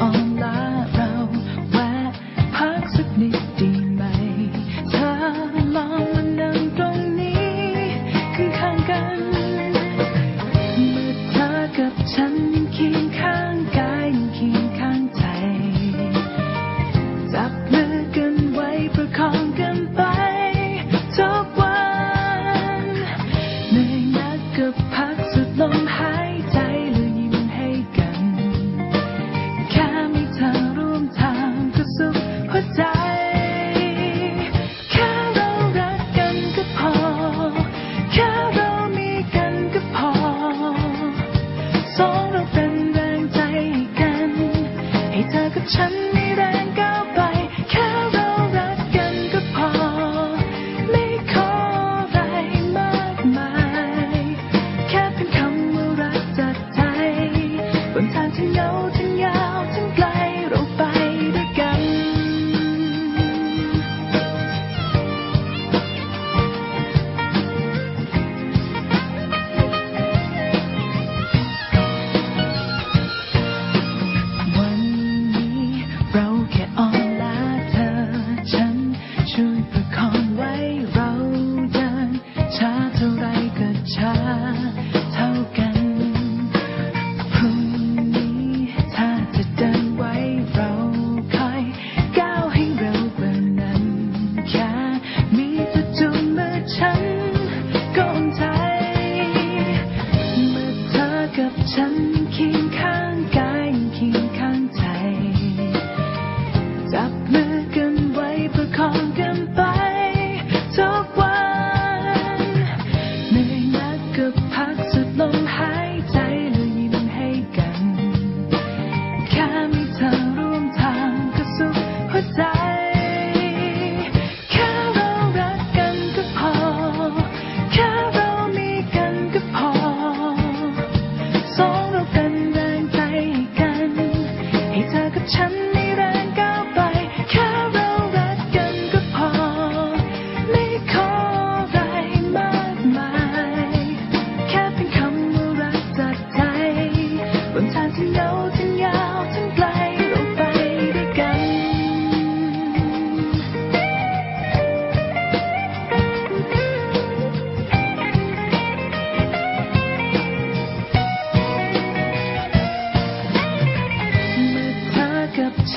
อ่อลาเราแวะพักสักนิดดีไหมเธอลองมานั่งตรงนี้ข้างกันเมื่อกับฉัน 沉溺的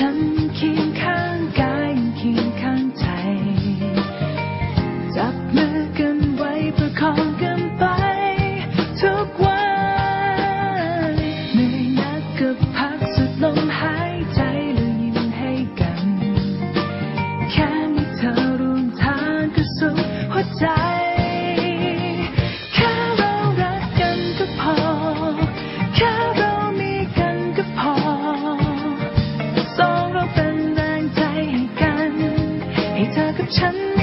tan 你个缠绵？